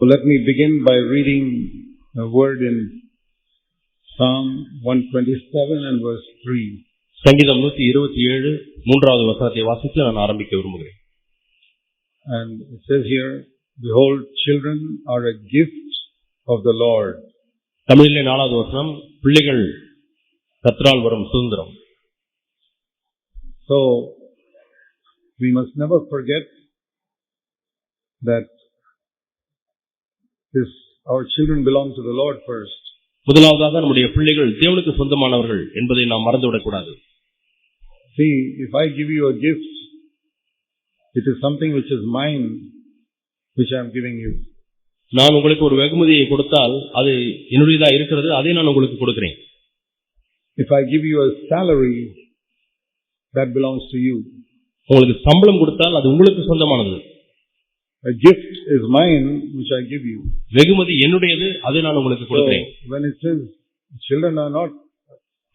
So let me begin by reading a word in Psalm 127 and verse 3. சங்கீதம் நூத்தி இருபத்தி ஏழு மூன்றாவது வசனத்தை வாசித்து நான் ஆரம்பிக்க விரும்புகிறேன் And it says here, Behold, children are a gift of the Lord. தமிழிலே நாலாவது வசனம் பிள்ளைகள் கத்ரால் வரும் சுதந்திரம் So, we must never forget that this, our children belong to the Lord first. முதலாவதாக நம்முடைய பிள்ளைகள் தேவனுக்கு சொந்தமானவர்கள் என்பதை நாம் மறந்துவிடக்கூடாது See, if I give you a gift, it is something which is mine, which I am giving you. நான் உங்களுக்கு ஒரு வெகுமதியை கொடுத்தால் அது என்னுடையதா இருக்கிறது அதை நான் உங்களுக்கு கொடுக்கிறேன் If I give you a salary, that belongs to you. உங்களுக்கு சம்பளம் கொடுத்தால் அது உங்களுக்கு சொந்தமானது A gift is mine, which I give you. வெகுமதி என்னுடையது அதை நான் உங்களுக்கு So, கொடுக்கிறேன் when it says children are not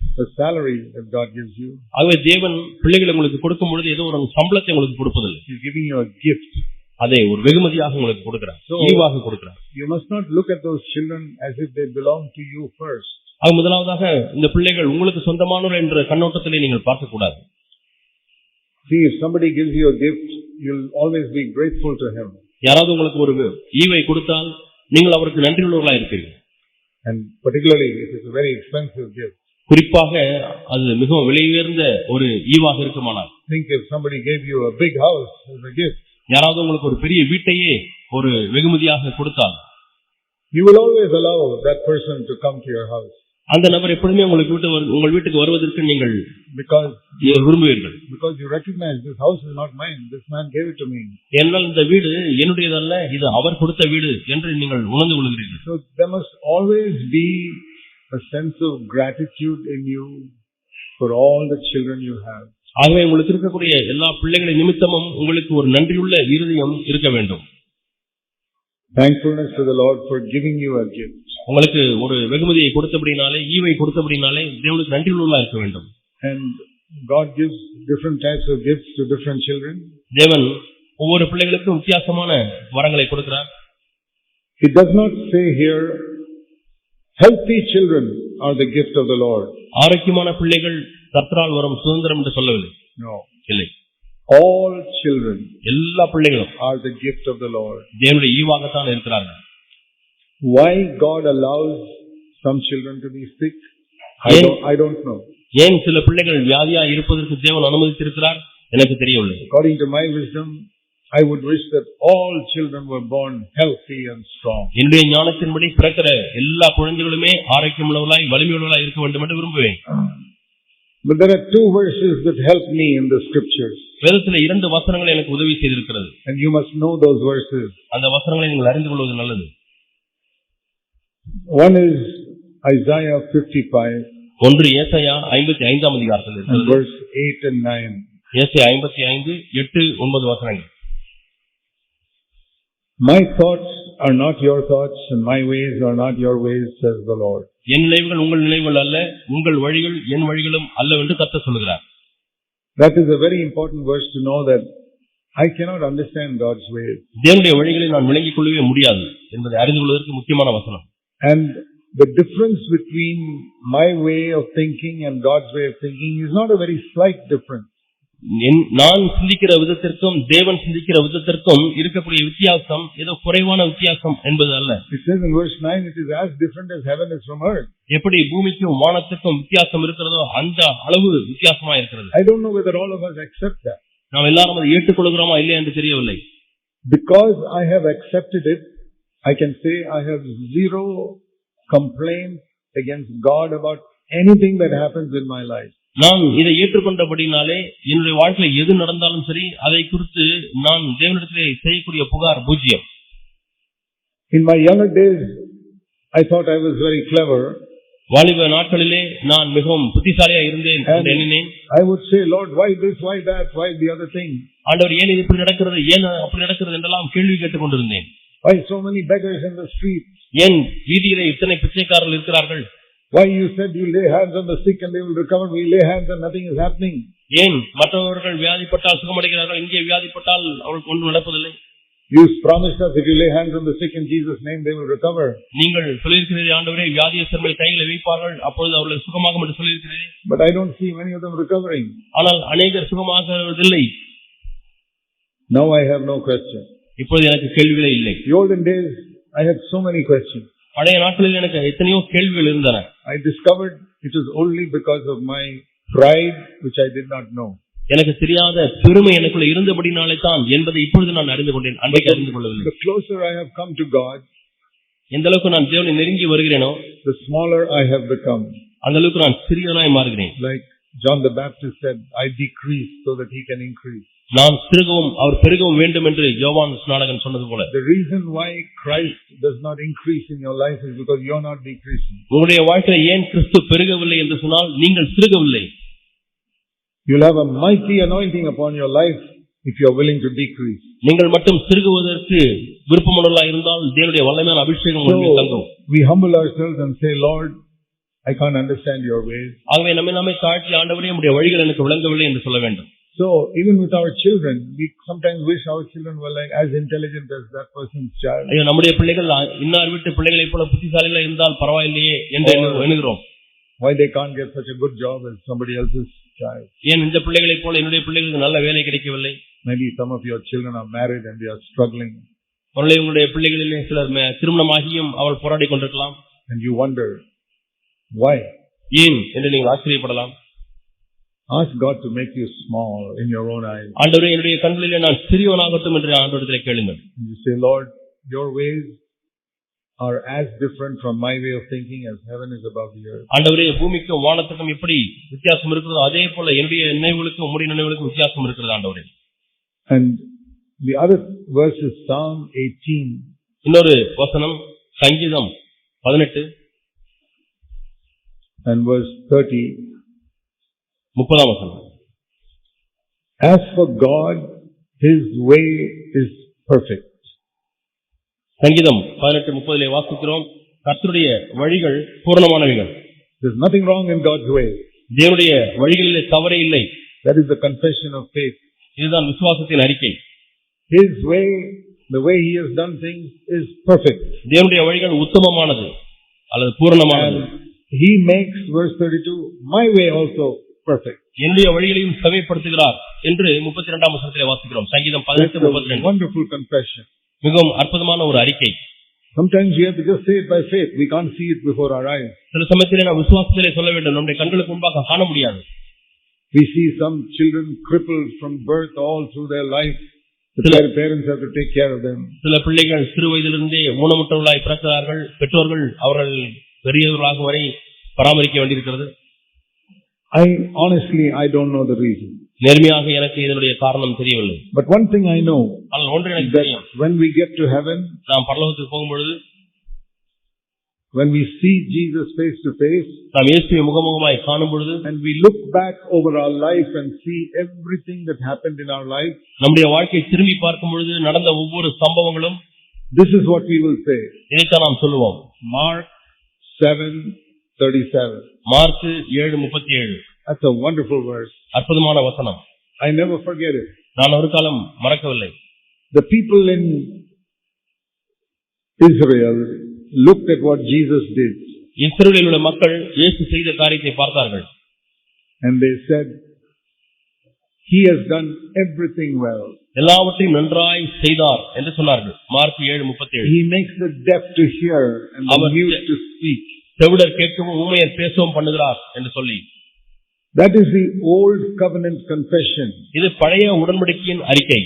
the salary that God gives you, ஆகவே தேவன் பிள்ளைகளை உங்களுக்கு கொடுக்கும் பொழுது ஏதோ ஒரு சம்பளத்தை உங்களுக்கு கொடுப்பதில்லை He's giving you a gift. அதை ஒரு வெகுமதியாக உங்களுக்கு கொடுக்கிறார் So- ஈவாக கொடுக்கிறார் You must not look at those children as if they belong to you first. ஆக முதலாவதாக இந்த பிள்ளைகள் உங்களுக்கு சொந்தமானவர் என்ற கண்ணோட்டத்திலே நீங்கள் பார்க்கக்கூடாது See, if somebody gives you a gift, you'll always be grateful to him. யாராவது உங்களுக்கு ஒரு ஈவை கொடுத்தால் நீங்கள் அவருக்கு நன்றியுள்ளவர்களாக இருப்பீர்கள் And particularly if it's a very expensive gift. குறிப்பாக அது மிகவும் விலை உயர்ந்த ஒரு ஈவாக இருக்குமானால் Think if somebody gave you a big house as a gift, யாராவது உங்களுக்கு ஒரு பெரிய வீட்டையே ஒரு வெகுமதியாக கொடுத்தால் you will always allow that person to come to your house அந்த நபர் எப்பொழுதுமே உங்களுக்கு வீட்டு உங்கள் வீட்டுக்கு வருவதற்கு நீங்கள் because விரும்புவீர்கள் because you recognize this house is not mine. This man gave it to me. ஏனென்றால் இந்த வீடு என்னுடையதல்ல இது அவர் கொடுத்த வீடு என்று நீங்கள் உணர்ந்து கொள்கிறீர்கள் So there must always be a sense of gratitude in you for all the children you have. ஆகவே உங்களுக்கு இருக்கக்கூடிய எல்லா பிள்ளைகளின் நிமித்தமும் உங்களுக்கு ஒரு நன்றியுள்ள இருதயம் இருக்க வேண்டும் Thankfulness to the Lord for giving you a gift. உங்களுக்கு ஒரு வெகுமதியை கொடுத்தபடினாலே ஈவை கொடுத்தபடினாலே தேவனுக்கு நன்றியுள்ளா இருக்க வேண்டும் And God gives different types of gifts to different children. தேவன் ஒவ்வொரு பிள்ளைகளுக்கும் வித்தியாசமான வரங்களை கொடுக்கிறார் It does not say here, healthy children are the gift of the Lord. ஆரோக்கியமான பிள்ளைகள் கர்த்தரால் வரும் சுதந்திரம் என்று சொல்லவில்லை No. இல்லை All children எல்லா பிள்ளைகளும் are the gift of the Lord. தேவனுடைய ஈவாகத்தான் Why God allows some children to be sick, I Yes. don't, I don't know. ஏன் சில பிள்ளைகள் வியாதியா இருப்பதற்கு தேவன் அனுமதித்திருக்கிறார் எனக்கு தெரியவில்லை According to my wisdom, I would wish that all children were born healthy and strong. என்னுடைய ஞானத்தின்படி பிறக்கிற எல்லா குழந்தைகளுமே ஆரோக்கியமுள்ளவர்களாய் வலிமையுள்ளவர்களாய் இருக்க வேண்டும் என்று விரும்புவேன் But there are two verses that help me in the scriptures. வேதத்துல இரண்டு வசனங்கள் எனக்கு உதவி செய்திருக்கிறது And you must know those verses. அந்த வசனங்களை நீங்கள் அறிந்து கொள்வது நல்லது One is Isaiah 55 ஒன்று ஏசாயா ஐம்பத்தி ஐந்தாம் அதிகாரத்தில் இருக்கிறது verse 8 and 9. ஏசாயா ஐம்பத்தி ஐந்து எட்டு ஒன்பது வசனங்கள் My thoughts are not your thoughts and my ways are not your ways, says the Lord. என் நினைவுகள் உங்கள் நினைவுகள் அல்ல உங்கள் வழிகள் என் வழிகளும் அல்லவென்று கத்த சொல்கிறார் That is a very important verse to know that I cannot understand God's ways. தேவனுடைய வழிகளை நான் விளங்கிக் கொள்ளவே முடியாது என்பதை அறிந்து கொள்வதற்கு முக்கியமான வசனம் And the difference between my way of thinking and God's way of thinking is not a very slight difference. நான் சிந்திக்கிற விதத்திற்கும் தேவன் சிந்திக்கிற விதத்திற்கும் இருக்கக்கூடிய வித்தியாசம் ஏதோ குறைவான வித்தியாசம் என்பது அல்ல It says in verse 9, it is as different as heaven is from earth. எப்படி பூமிக்கும் வானத்துக்கும் வித்தியாசம் இருக்கிறதோ அந்த அளவு வித்தியாசமா இருக்கிறது don't know whether all of us accept that. நாம் எல்லாரும் அதை ஏற்றுக்கொள்கிறோமா இல்லையா என்று தெரியவில்லை Because I have accepted it, I can say I have zero complaints against God about anything that happens in my life. நான் இதை ஏற்றுக்கொண்டபடினாலே என்னுடைய வாழ்க்கையில் எது நடந்தாலும் சரி அதை குறித்து நான் தேவனிடத்திலே செய்யக்கூடிய புகார் பூஜ்யம். In my younger days, I thought I was very clever. வாலிப நாட்களிலே நான் மிகவும் புத்திசாலியா இருந்தேன் எண்ணினேன். I would say, Lord, why this, why that, why the other thing? ஆண்டவர் ஏன் இது இப்படி நடக்கிறது? ஏன் அப்படி நடக்கிறது? என்றெல்லாம் கேள்வி கேட்டுக் கொண்டிருந்தேன். Why so many beggars in the street? ஏன் வீதியிலே இத்தனை பிச்சைக்காரர்கள் இருக்கிறார்கள்? Why you said you lay hands on the sick and they will recover? We lay hands and nothing is happening. ஏன் மற்றவர்கள் வியாதிப்பட்டால் சுகமடைகிறார்கள் இங்கே வியாதிப்பட்டால் அவர்களுக்கு ஒன்றும் நடப்பதில்லை You promised us if you lay hands on the sick in Jesus' name, they will recover. நீங்கள் சொல்லியிருக்கிறீர்கள் ஆண்டவரே வியாதியஸ்தர் மேல் கைகளை வைப்பார்கள் அப்பொழுது அவர்களை சுகமாகும் என்று சொல்லியிருக்கிறீர்கள் But I don't see many of them recovering. ஆனால் அநேகர் சுகமாகுவதில்லை Now I have no question. இப்பொழுது எனக்கு கேள்விகளே இல்லை The olden days, I had so many questions. பழைய நாட்களில் எனக்கு எத்தனையோ கேள்விகள் இருந்தன I discovered it was only because of my pride, which I did not know. எனக்கு தெரியாத பெருமை எனக்குள்ள இருந்தபடினாலே தான் என்பதை இப்பொழுது நான் அறிந்து கொண்டேன் அன்றைக்கு அறிந்து கொள்ளவில்லை The closer I have come to God, எந்த அளவுக்கு நான் தேவனை நெருங்கி வருகிறேனோ the smaller I have become. அந்த அளவுக்கு நான் சிறியவனாய் மாறுகிறேன் Like John the Baptist said, I decrease so that he can increase. நான் சிறுகவும் அவர் பெருகவும் வேண்டும் என்று யோவான் ஸ்நானகன் சொன்னது போல The reason why Christ does not increase in your life is because you're not decreasing. உங்களுடைய வாழ்க்கையில ஏன் கிறிஸ்து பெருகவில்லை என்று சொன்னால் நீங்கள் சிறுகவில்லை You'll have a mighty anointing upon your life if you're willing to decrease. நீங்கள் மட்டும் சிறுகுவதற்கு விருப்பமுள்ளவர்களாக இருந்தால் தேவனுடைய வல்லமையான அபிஷேகம் உங்கள் மேல் தங்கும் we humble ourselves and say, Lord, I can't understand your ways. ஆகவே நம்மை நாமே தாழ்த்தி ஆண்டவரே நம்முடைய வழிகள் எனக்கு விளங்கவில்லை என்று சொல்ல வேண்டும் So even with our children, we sometimes wish our children were like as intelligent as that person's child. ஐயோ நம்முடைய பிள்ளைகள் இன்னார் வீட்டு பிள்ளைகளைப் போல புத்திசாலிகளா இருந்தால் பரவாயில்லையே என்று எண்ணு- எண்ணுகிறோம் Why they can't get such a good job as somebody else's child. ஏன் இந்த பிள்ளைகளைப் போல என்னுடைய பிள்ளைகளுக்கு நல்ல வேலை கிடைக்கவில்லை Maybe some of your children are married and they are struggling ஒருவேளை உங்களுடைய பிள்ளைகளிலே சிலர் ம- திருமணமாகியும் அவள் போராடி கொண்டிருக்கலாம் and you wonder, why? ஏன் என்று நீங்கள் ஆச்சரியப்படலாம் Ask God to make you small in your own eyes. ஆண்டவரே என்னுடைய கண்களிலே நான் சிறியவனாகட்டும் என்று ஆண்டவரத்திலே கேளுங்கள் And you say, Lord, your ways are as different from my way of thinking as heaven is above the earth. ஆண்டவரே பூமிக்கும் வானத்துக்கும் எப்படி வித்தியாசம் இருக்கிறதோ அதே போல என்னுடைய நினைவுகளுக்கும் உம்முடைய நினைவுகளுக்கும் வித்தியாசம் இருக்கிறது ஆண்டவரே And the other verse is Psalm 18, இன்னொரு வசனம் சங்கீதம் பதினெட்டு and verse 30. முப்பதாம் வசனம் As for God, his way is perfect. சங்கீதம் பதினெட்டு முப்பதிலே வாசிக்கிறோம் கர்த்தருடைய வழிகள் பூரணமானவைகள் There's nothing wrong in God's way. தேவனுடைய வழிகளிலே தவறே இல்லை That is the confession of faith. இதுதான் விசுவாசத்தின் அறிக்கை His way, the way he has done things is perfect. தேவனுடைய வழிகள் உத்தமமானது அல்லது பூரணமானது And he makes, verse 32, my way also perfect. என்னுடைய வழிகளையும் செவைப்படுத்துகிறார் என்று முப்பத்தி இரண்டாம் வசனத்திலே வாசிக்கிறோம் சங்கீதம் பதினெட்டு முப்பத்தி ரெண்டு. மிகவும் அற்புதமான ஒரு அறிக்கை Sometimes we have to just say it by faith. We can't see it before our eyes. சில சமயத்திலே நான் விசுவாசத்திலே சொல்ல வேண்டும் நம்முடைய கண்களுக்கு முன்பாக காண முடியாது We see some children crippled from birth all through their life. Par- parents have to take care of them. சில பிள்ளைகள் சிறு வயதிலிருந்தே ஊனமுற்றவர்களாய் பிறக்கிறார்கள் பெற்றோர்கள் அவர்கள் பெரியவர்களாகும் வரை பராமரிக்க வேண்டியிருக்கிறது I honestly, I don't know the reason. நேர்மையாக எனக்கு இதனுடைய காரணம் தெரியவில்லை But one thing I know ஆனால் ஒன்று எனக்கு that தெரியும் when we get to heaven, நாம் பரலோகத்துக்கு போகும்பொழுது when we see Jesus face to face, நாம் இயேசுவை முகமுகமாய் காணும் பொழுது and we look back over our life and see everything that happened in our life, நம்முடைய வாழ்க்கையை திரும்பி பார்க்கும் பொழுது நடந்த ஒவ்வொரு சம்பவங்களும் this is what we will say. இதைத்தான் நாம் சொல்லுவோம் Mark 7:37. மார்க் ஏழு முப்பத்தி ஏழு That's a wonderful verse. அற்புதமான வசனம் I never forget it. நான் ஒரு காலம் மறக்கவில்லை The people in Israel looked at what Jesus did இஸ்ரவேலில் உள்ள மக்கள் இயேசு செய்த காரியத்தை பார்த்தார்கள் and they said, He has done everything well. எல்லாவற்றையும் நன்றாய் செய்தார் என்று சொன்னார்கள் மார்க் ஏழு முப்பத்தி ஏழு He makes the deaf to hear and the Our- mute to speak. செவிடர் கேட்கவும் ஊமையர் பேசவும் பண்ணுகிறார் என்று சொல்லி That is the old covenant confession. இது பழைய உடன்படிக்கையின் அறிக்கை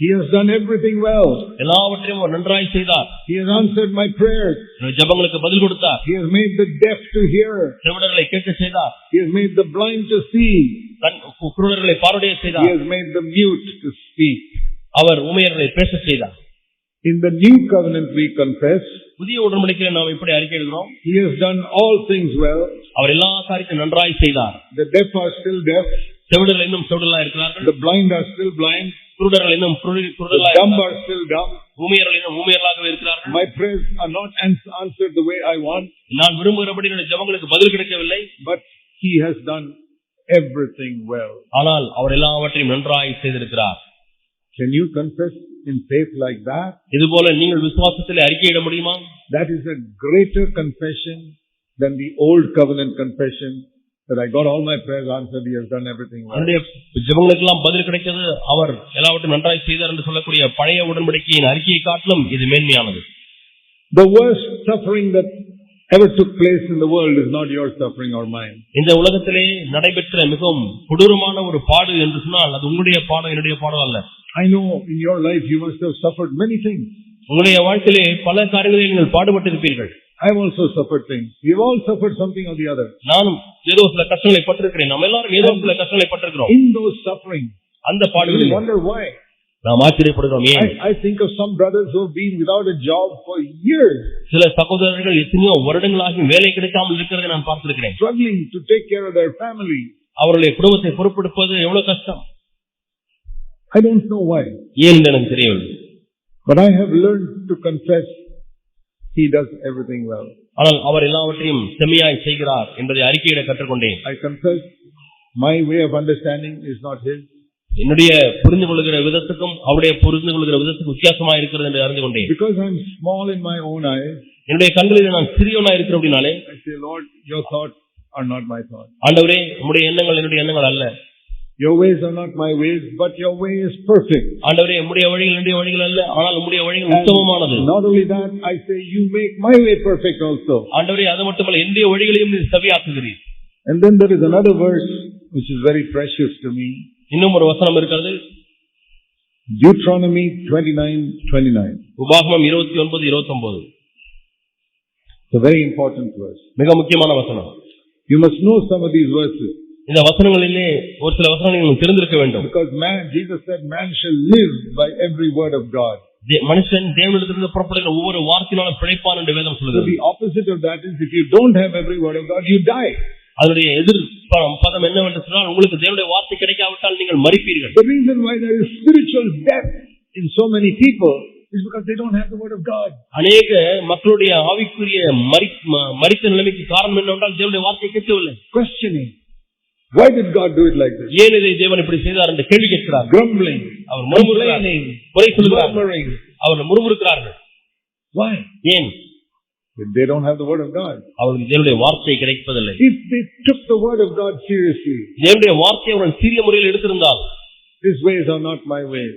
He has done everything well. எல்லாவற்றையும் அவர் நன்றாய் செய்தார் He has answered my prayers. ஜெபங்களுக்கு பதில் கொடுத்தார் He has made the deaf to hear. செவிடர்களை கேட்க செய்தார் He has made the blind to see. குருடர்களை பார்வைய He செய்தார் has made the mute to speak. அவர் ஊமையர்களை பேச செய்தார் In the new covenant we confess, புதிய உடன்படிக்கையில் நாம் எப்படி அறிக்கை எழுதுகிறோம் He has done all things well. அவர் எல்லா காரியத்தையும் நன்றாய் செய்தார் The deaf are still deaf. செவிடர்கள் இன்னும் செவிடர்களா இருக்கிறார்கள் The blind are still blind. குருடர்கள் இன்னும் குருடி- The குருடர்களா dumb are still dumb. ஊமையர்கள் இன்னும் ஊமையர்களாகவே இருக்கிறார்கள் My prayers are not ans- answered the way I want, நான் விரும்புகிறபடி என்னுடைய ஜெபங்களுக்கு பதில் கிடைக்கவில்லை but He has done everything well. ஆனால் அவர் எல்லாவற்றையும் நன்றாய் செய்திருக்கிறார் Can you confess in faith like that? இதுபோல நீங்கள் விசுவாசத்திலே அறிக்கையிட முடியுமா That is a greater confession than the old covenant confession that I got all my prayers answered, he has done everything well. என்னுடைய ஜெபங்களுக்கெல்லாம் பதில் கிடைத்தது அவர் எல்லாவற்றையும் நன்றாய் செய்தார் என்று சொல்லக்கூடிய பழைய உடன்படிக்கையின் அறிக்கையை காட்டிலும் இது மேன்மையானது The worst suffering that ever took place in the world is not your suffering or mine. இந்த உலகத்திலே நடைபெற்ற மிகவும் கொடூரமான ஒரு பாடு என்று சொன்னால் அது உங்களுடைய பாடம் என்னுடைய பாடம் அல்ல I know in your life you must have suffered many things. உங்களுடைய வாழ்க்கையிலே பல காரியங்களில் நீங்கள் பாடுபட்டிருப்பீர்கள் I have also suffered things. We've all suffered something or the other. நானும் ஏதோ சில கஷ்டங்களை பட்டிருக்கிறேன் நம்ம எல்லாரும் ஏதோ சில கஷ்டங்களை பட்டிருக்கிறோம் In those sufferings, அந்த பாடுகளில் wonder why. நாம் ஆச்சரியப்படுகிறோம் ஏன் think of some brothers who have been without a job for years, சில சகோதரர்கள் எத்தனையோ வருடங்களாகி வேலை கிடைக்காமல் இருக்கிறதை நான் பார்த்திருக்கிறேன் struggling to take care of their family. அவருடைய குடும்பத்தை பொறுப்பெடுப்பது எவ்வளவு கஷ்டம் I don't know why, ஏன் எனக்கு தெரியவில்லை but I have learned to confess He does everything well. ஆனால் அவர் எல்லாவற்றையும் செம்மையாய் செய்கிறார் என்பதை அறிக்கையிட கற்றுக்கொண்டேன் I confess my way of understanding is not His. என்னுடைய புரிந்து கொள்கிற விதத்துக்கும் அவருடைய புரிந்து கொள்கிற விதத்துக்கும் வித்தியாசமா இருக்கிறது என்று அறிந்து கொண்டேன் Because I'm small in my own eyes, என்னுடைய கண்களில் நான் சிறியவனா இருக்கிற அப்படின்னாலே I say, Lord, your thoughts are not my thoughts. ஆண்டவரே உம்முடைய எண்ணங்கள் என்னுடைய எண்ணங்கள் அல்ல Your ways are not my ways, but your way is perfect. ஆண்டவரே உம்முடைய வழிகள் என்னுடைய வழிகள் அல்ல ஆனால் உம்முடைய வழிகள் உத்தமமானது not only that, I say, you make my way perfect also. ஆண்டவரே அது மட்டுமல்ல என்னுடைய வழிகளையும் நீர் செவியாக்குகிறீர் And then there is another verse which is very precious to me. இன்னும் ஒரு வசனம் இருக்கிறது Deuteronomy 29, 29. உபாகமம் இருபத்தி ஒன்பது இருபத்தி ஒன்பது It's a very important verse. மிக முக்கியமான வசனம் You must know some of these verses. இந்த வசனங்களிலே ஒரு சில வசனங்கள் நீங்கள் தெரிந்திருக்க வேண்டும் Because man, Jesus said, man shall live by every word of God. தே- மனுஷன் தேவனிடத்திலிருந்து புறப்படுகிற ஒவ்வொரு வார்த்தையினாலும் பிழைப்பான் என்று வேதம் So சொல்லுகிறது the opposite of that is if you don't have every word of God, you die. அதனுடைய எதிர் பதம் என்னவென்று சொன்னால் உங்களுக்கு தேவனுடைய வார்த்தை கிடைக்காவிட்டால் நீங்கள் மறிப்பீர்கள் The reason why there is spiritual death in so many people is because they don't have the word of God. அநேக மக்களுடைய ஆவிக்குரிய மரித்த நிலைமைக்கு காரணம் என்னவென்றால் தேவனுடைய வார்த்தை கேட்கவில்லை Questioning. Why did God do it like this? ஏன் இதை தேவன் இப்படி செய்தார் என்று கேள்வி கேட்கிறார் Grumbling. அவர் Complaining. குறை Murmuring. Our முறுமுறுக்கிறார்கள் Why? ஏன் If they don't have the word of God. அவர்களுக்கு தேவனுடைய வார்த்தை கிடைப்பதில்லை If they took the word of God seriously, தேவனுடைய வார்த்தையை அவர்கள் சீரிய முறையில் எடுத்திருந்தால் His ways are not my ways.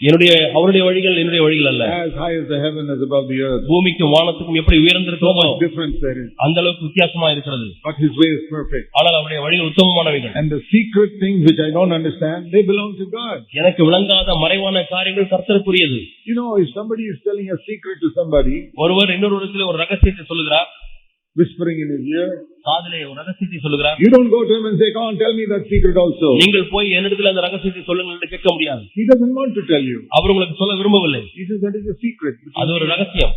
என்னுடைய அவருடைய வழிகள் என்னுடைய வழிகள் அல்ல As high as the heaven is above the earth. பூமிக்கும் வானத்துக்கும் எப்படி much difference there is. அந்த அளவுக்கு வித்தியாசமா இருக்கிறது But His way is perfect. ஆனால் அவருடைய வழிகள் உத்தமமானவைகள் And the secret things which I don't understand, they belong to God. எனக்கு விளங்காத மறைவான காரியங்கள் கர்த்தருக்குரியது You know, if somebody is telling a secret to somebody, ஒருவர் இன்னொரு இடத்துல ஒரு ரகசியத்தை சொல்லுகிறார் whispering in his ear, காதிலே ஒரு ரகசியத்தை சொல்லுகிறார் you don't go to him and say, Come on, tell me that secret also. நீங்கள் போய் என்னிடத்துல அந்த ரகசியத்தை சொல்லுங்கள் என்று கேட்க முடியாது He doesn't want to tell you. அவர் உங்களுக்கு சொல்ல விரும்பவில்லை He says that is a secret. அது ஒரு ரகசியம்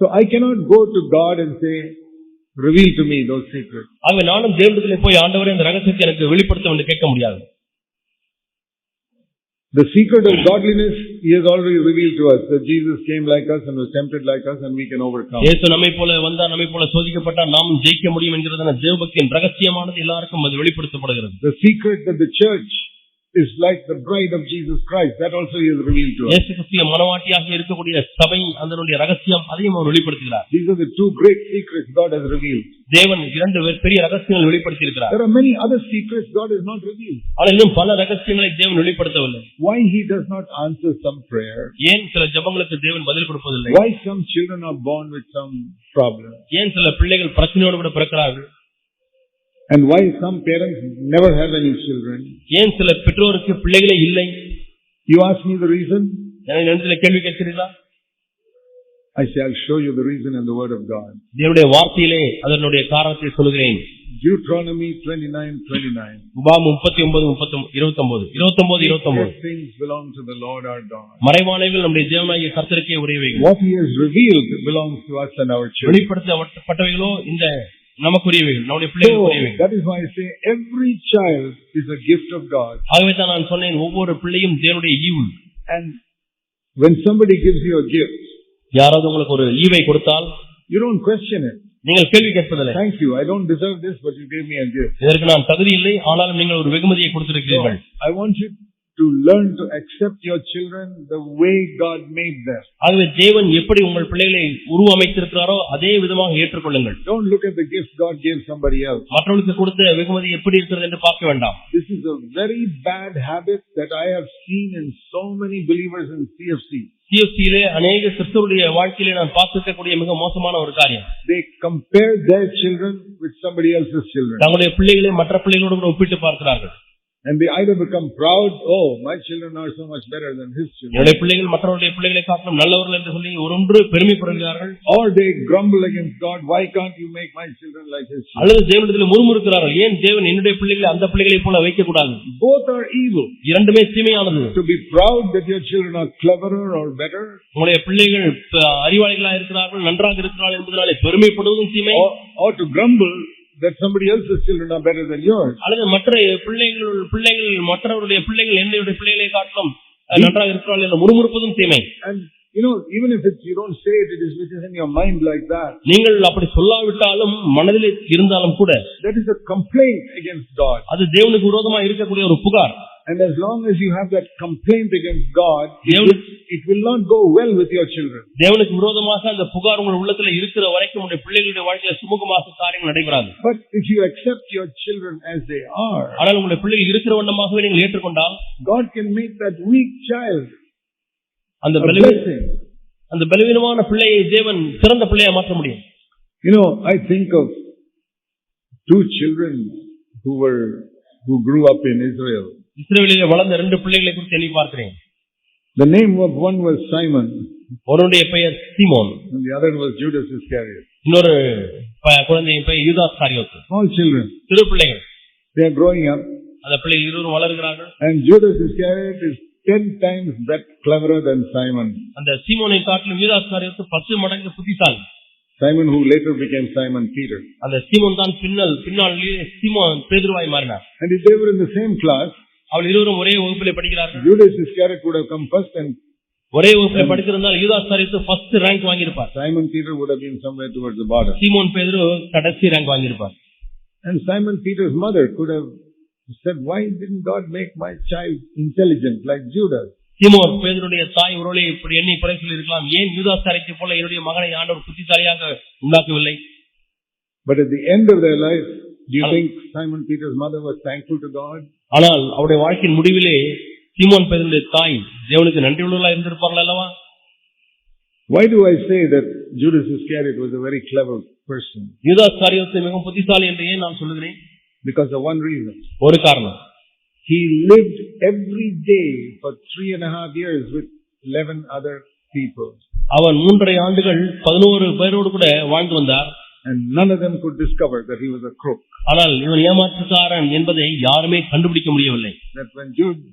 So I cannot go to God and say, reveal to me those secrets. ஆகவே நானும் தேவனிடத்திலே போய் ஆண்டவரே அந்த ரகசியத்தை எனக்கு வெளிப்படுத்தும் என்று கேட்க முடியாது The secret of godliness, He has already revealed to us, that Jesus came like us and was tempted like us and we can overcome. இயேசு நம்மை போல வந்தா நம்மை போல சோதிக்கப்பட்டால் நாமும் ஜெயிக்க முடியும் என்கிறதான தேவபக்தியின் ரகசியமானது எல்லாருக்கும் அது வெளிப்படுத்தப்படுகிறது The secret that the church is like the bride of Jesus Christ, that also He has revealed to us. இயேசு கிறிஸ்துவிய மனவாட்டியாக இருக்கக்கூடிய சபை அதனுடைய ரகசியம் அதையும் அவர் வெளிப்படுத்துகிறார் These are the two great secrets God has revealed. தேவன் இரண்டு பெரிய ரகசியங்கள் வெளிப்படுத்தி இருக்கிறார் There are many other secrets God has not revealed. ஆனால் இன்னும் பல ரகசியங்களை தேவன் வெளிப்படுத்தவில்லை Why He does not answer some prayer? ஏன் சில ஜெபங்களுக்கு தேவன் பதில் கொடுப்பதில்லை Why some children are born with some problem? ஏன் சில பிள்ளைகள் பிரச்சனையோடு கூட பிறக்கிறார்கள் And why some parents never have any children? ஏன் சில பெற்றோருக்கு பிள்ளைகளே இல்லை You ask me the reason? எனக்கு இடத்துல கேள்வி கேட்கிறீர்களா I say, I'll show you the reason in the Word of God. தேவனுடைய வார்த்தையிலே அதனுடைய காரணத்தை சொல்கிறேன் Deuteronomy 29, 29. உபாம் முப்பத்தி ஒன்பது முப்பத்தி இருபத்தி ஒன்பது இருபத்தி ஒன்பது இருபத்தி ஒன்பது Secret things belong to the Lord our God. மறைவானவைகள் நம்முடைய தேவனாகிய கர்த்தருக்கே உரியவைகள் What He has revealed belongs to us and our children. வெளிப்படுத்தப்பட்டவைகளோ இந்த நமக்குரியவைகள் நம்முடைய So, பிள்ளைகளுக்குரியவைகள் that is why I say every child is a gift of God. ஆகவே தான் நான் சொன்னேன் ஒவ்வொரு பிள்ளையும் தேவனுடைய ஈவு And when somebody gives you a gift, யாராவது உங்களுக்கு ஒரு ஈவை கொடுத்தால் you don't question it. நீங்கள் கேள்வி கேட்பதில்லை Thank you. I don't deserve this, but you gave me a gift. இதற்கு நான் தகுதி இல்லை ஆனாலும் நீங்கள் ஒரு வெகுமதியை கொடுத்திருக்கிறீர்கள் I want you to learn to accept your children the way God made them. ஆகவே தேவன் எப்படி உங்கள் பிள்ளைகளை உருவமைத்திருக்கிறாரோ அதே விதமாக ஏற்றுக்கொள்ளுங்கள் Don't look at the gift God gave somebody else. மற்றவர்களுக்கு கொடுத்த வெகுமதி எப்படி இருக்கிறது என்று பார்க்க வேண்டாம் This is a very bad habit that I have seen in so many believers in CFC. சிஎஃப்சியிலே அநேக கிறிஸ்தவருடைய வாழ்க்கையிலே நான் பார்த்திருக்கக்கூடிய மிக மோசமான ஒரு காரியம் They compare their children with somebody else's children. தங்களுடைய பிள்ளைகளை மற்ற பிள்ளைகளோடு கூட ஒப்பிட்டு பார்க்கிறார்கள் And they either become proud, oh, my children are so much better than his children. என்னுடைய பிள்ளைகள் மற்றவருடைய பிள்ளைகளை காட்டிலும் நல்லவர்கள் என்று சொல்லி ஒன்று பெருமைப்படுகிறார்கள் Or they grumble against God, why can't you make my children like his children? அல்லது தேவனிடத்தில் முறுமுறுக்கிறார்கள் ஏன் தேவன் என்னுடைய பிள்ளைகளை அந்த பிள்ளைகளைப் போல Both are evil. இரண்டுமே தீமையானது To be proud that your children are cleverer or better, உங்களுடைய பிள்ளைகள் ப- அறிவாளிகளா இருக்கிறார்கள் நன்றாக இருக்கிறார்கள் என்பதனாலே பெருமைப்படுவதும் தீமை or, or to grumble that somebody else's children are better than yours. அல்லது மற்ற பிள்ளைகள் பிள்ளைகள் மற்றவருடைய பிள்ளைகள் என்னுடைய பிள்ளைகளை காட்டிலும் நன்றாக இருக்கிறார்கள் என்று முறுமுறுப்பதும் தீமை And you know, even if it's, you don't say it, it is within in your mind like that. நீங்கள் அப்படி சொல்லாவிட்டாலும் மனதிலே இருந்தாலும் கூட That is a complaint against God. அது தேவனுக்கு விரோதமா இருக்கக்கூடிய ஒரு புகார் And as long as you have that complaint against God, it Yeah. will, it will not go well with your children. தேவனுக்கு விரோதமாக அந்த புகார் உங்கள் உள்ளத்துல இருக்கிற வரைக்கும் உங்களுடைய பிள்ளைகளுடைய வாழ்க்கையில சுமூகமாக காரியங்கள் நடைபெறாது But if you accept your children as they are, ஆனால் உங்களுடைய பிள்ளைகள் இருக்கிற வண்ணமாகவே நீங்கள் ஏற்றுக்கொண்டால் God can make that weak child அந்த a பலவீன blessing. அந்த பலவீனமான பிள்ளையை தேவன் சிறந்த பிள்ளையா மாற்ற முடியும் You know, I think of two children who were, who grew up in Israel. இஸ்ரேலிலே வளர்ந்த ரெண்டு பிள்ளைகளை குறித்து எண்ணி பார்க்கிறேன் The name of one was Simon ஒருவனுடைய பெயர் சீமோன் and the other was Judas Iscariot. இன்னொரு குழந்தையின் பெயர் யூதாஸ் காரியோத்து Small children. சிறு பிள்ளைகள் They are growing up அந்த பிள்ளைகள் இருவரும் வளர்கிறார்கள் and Judas Iscariot is ten times that cleverer than Simon. அந்த சீமோனை காட்டிலும் யூதாஸ் காரியோத்து பத்து மடங்கு புத்திசாலி Simon who later became Simon Peter. அந்த சீமோன் தான் பின்னல் பின்னாளிலே சீமோன் பேதுருவாய் மாறினார் And if they were in the same class, அவள் இருவரும் ஒரே வகுப்பிலே படிக்கிறார்கள் Judas Iscariot would have come first and ஒரே வகுப்பிலே படித்திருந்தால் யூதாஸ் காரியோத்து ஃபர்ஸ்ட் ரேங்க் வாங்கியிருப்பார் Simon Peter would have been somewhere towards the bottom. சீமோன் பேதுரு கடைசி ரேங்க் வாங்கியிருப்பார் And Simon Peter's mother could have said, why didn't God make my child intelligent like Judas? சீமோன் பேதருடைய தாய் உருளை இப்படி எண்ணி குறை சொல்லியிருக்கலாம் ஏன் யூதாஸ் காரியத்தை போல என்னுடைய மகனை ஆண்டவர் புத்திசாலியாக உண்டாக்கவில்லை But at the end of their life, do you think Simon Peter's mother was thankful to God? ஆனால் அவருடைய வாழ்க்கையின் முடிவிலே சீமோன் பேதருடைய தாய் தேவனுக்கு நன்றி உள்ளவர்களா இருந்திருப்பார்கள் அல்லவா Why do I say that Judas Iscariot was a very clever person? யூதாஸ் காரியத்தை மிகவும் புத்திசாலி என்று ஏன் நான் சொல்லுகிறேன் Because of one reason. ஒரு காரணம் He lived every day for three and a half years with eleven other people. அவன் மூன்றரை ஆண்டுகள் பதினோரு பேரோடு கூட வாழ்ந்து வந்தார் And none of them could discover that he was a crook. ஆனால் இவன் ஏமாற்றுக்காரன் என்பதை யாருமே கண்டுபிடிக்க முடியவில்லை That when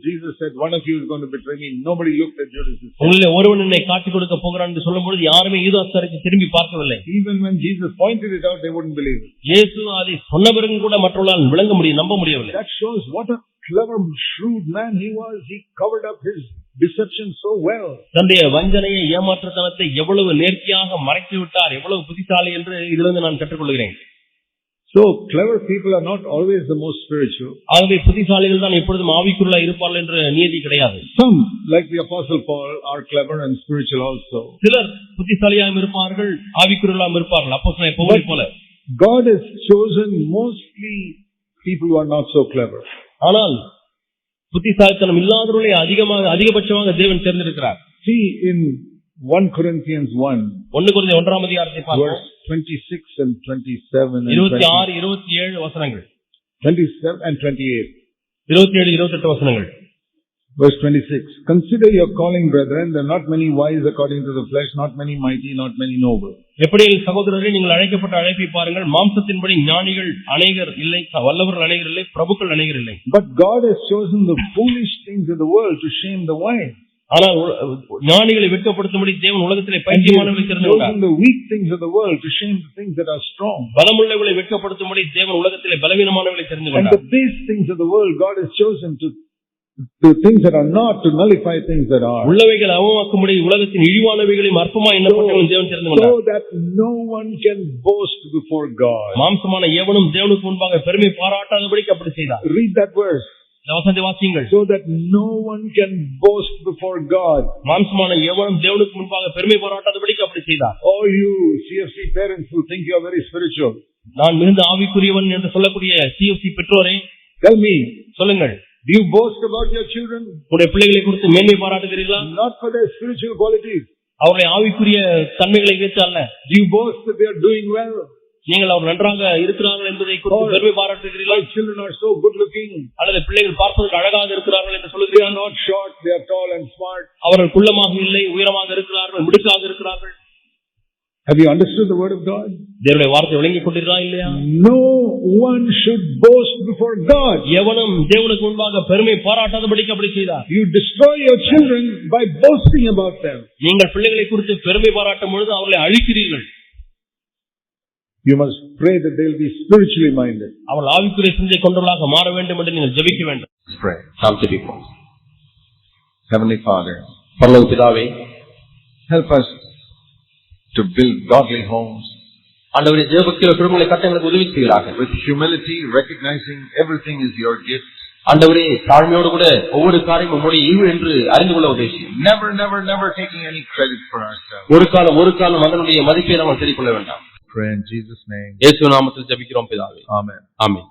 Jesus said, one of you is going to betray me, nobody looked at Judas. உங்களிலே ஒருவன் என்னை காட்டிக் கொடுக்க போகிறான் என்று சொல்லும் பொழுது யாருமே யூதாஸ் காரியத்தை திரும்பி பார்க்கவில்லை Even when Jesus pointed it out, they wouldn't believe it. இயேசு அதை சொன்ன பிறகு கூட மற்றவர்களால் விளங்க முடியும் நம்ப முடியவில்லை That shows what a clever, shrewd man he was. He covered up his deception so well. தன்னுடைய வஞ்சனையை ஏமாற்றுத்தனத்தை எவ்வளவு நேர்த்தியாக மறைத்து விட்டார் எவ்வளவு புத்திசாலி என்று இதிலிருந்து நான் கற்றுக்கொள்கிறேன் So clever people are not always the most spiritual. ஆகவே புத்திசாலிகள் தான் எப்பொழுதும் ஆவிக்குள்ளா இருப்பார்கள் என்ற நியதி கிடையாது Some, like the apostle Paul, are clever and spiritual also. சிலர் புத்திசாலியாகவும் இருப்பார்கள் ஆவிக்குள்ளாம் இருப்பார்கள் அப்போ பவுலை போல God has chosen mostly people who are not so clever. ஆனால் புத்திசாலித்தனம் இல்லாதவர்களை அதிகமாக அதிகபட்சமாக தேவன் தேர்ந்தெடுக்கிறார். See in 1 Corinthians 1, ஒன்னு குறைந்த ஒன்றாம் அதிகாரத்தை பார்ப்போம். verse 26 and 27 and இருபத்தி 20 ஆறு இருபத்தி ஏழு வசனங்கள். 27 and 28. இருபத்தி ஏழு இருபத்தி எட்டு வசனங்கள். Verse 26. Consider your calling, brethren. There are not many wise according to the flesh, not many mighty, not many noble. எப்படி சகோதரரே நீங்கள் அழைக்கப்பட்ட அழைப்பை பாருங்கள் மாம்சத்தின்படி ஞானிகள் அநேகர் இல்லை வல்லவர்கள் அநேகர் இல்லை பிரபுக்கள் அநேகர் இல்லை But God has chosen the foolish things of the world to shame the wise. ஆனால் ஞானிகளை வெட்கப்படுத்தும்படி தேவன் உலகத்திலே பைத்தியமானவர்களை has தெரிந்து கொண்டார் chosen the weak things of the world to shame the things that are strong. பலமுள்ளவர்களை வெட்கப்படுத்தும்படி தேவன் உலகத்திலே பலவீனமானவர்களை தெரிந்து And the base things of the world God has chosen to, to things that are not, to nullify things that are. உள்ளவைகள் அவமாக்கும்படி உலகத்தின் இழிவானவைகளையும் அற்பமா எண்ணப்பட்டவன் தேவன் தெரிந்து கொண்டார் So that no one can boast before God. மாம்சமான எவனும் தேவனுக்கு முன்பாக பெருமை பாராட்டாதபடிக்கு அப்படி செய்தார் Read that verse. வசனத்தை வாசியுங்கள் so that no one can boast before God. மாம்சமான எவனும் தேவனுக்கு முன்பாக பெருமை பாராட்டாதபடிக்கு அப்படி செய்தார் Oh, you CFC parents who think you are very spiritual, நான் மிகுந்த ஆவிக்குரியவன் என்று சொல்லக்கூடிய சிஎஃப்சி பெற்றோரை tell me, சொல்லுங்கள் do you boast about your children? உங்களுடைய பிள்ளைகளை குறித்து மேன்மை பாராட்டுகிறீர்களா Not for their spiritual qualities. அவருடைய ஆவிக்குரிய தன்மைகளை வைத்து அல்ல Do you boast that they are doing well? நீங்கள் அவர் நன்றாக இருக்கிறார்கள் என்பதை குறித்து பெருமை பாராட்டுகிறீர்களா children are so good looking. அல்லது பிள்ளைகள் பார்ப்பதற்கு அழகாக இருக்கிறார்கள் என்று They சொல்லுகிறீர்கள் are not short, they are tall and smart. அவர்கள் குள்ளமாக இல்லை உயரமாக இருக்கிறார்கள் மிடுக்காக இருக்கிறார்கள் Have you understood the word of God? தேவனுடைய வார்த்தை விளங்கிக் கொண்டிருக்கிறா இல்லையா No one should boast before God. எவனும் தேவனுக்கு முன்பாக பெருமை பாராட்டாதபடிக்கு அப்படி செய்தார் You destroy your children by boasting about them. நீங்கள் பிள்ளைகளை குறித்து பெருமை பாராட்டும் பொழுது அவர்களை அழிக்கிறீர்கள் You must pray that they will be spiritually minded. அவர்கள் ஆவிக்குரிய சிந்தை கொண்டவர்களாக மாற வேண்டும் என்று நீங்கள் ஜெபிக்க வேண்டும் Let's pray. நாம் ஜெபிப்போம் Heavenly Father, பரலோக பிதாவே help us to build godly homes ஆண்டவரே தேவபக்தியுள்ள குடும்பங்களை கட்ட எங்களுக்கு உதவி செய்கிறார்கள் with humility, recognizing everything is your gift. ஆண்டவரே தாழ்மையோடு கூட ஒவ்வொரு காரியமும் உங்களுடைய ஈவு என்று அறிந்து கொள்ள உதவி செய்யும் Never, never, never taking any credit for ourselves. ஒரு காலம் ஒரு காலம் அதனுடைய மதிப்பை நாம் தெரிவிக்கொள்ள வேண்டாம் Pray in Jesus' name. இயேசு நாமத்தில் ஜெபிக்கிறோம் பிதாவே Amen. ஆமென்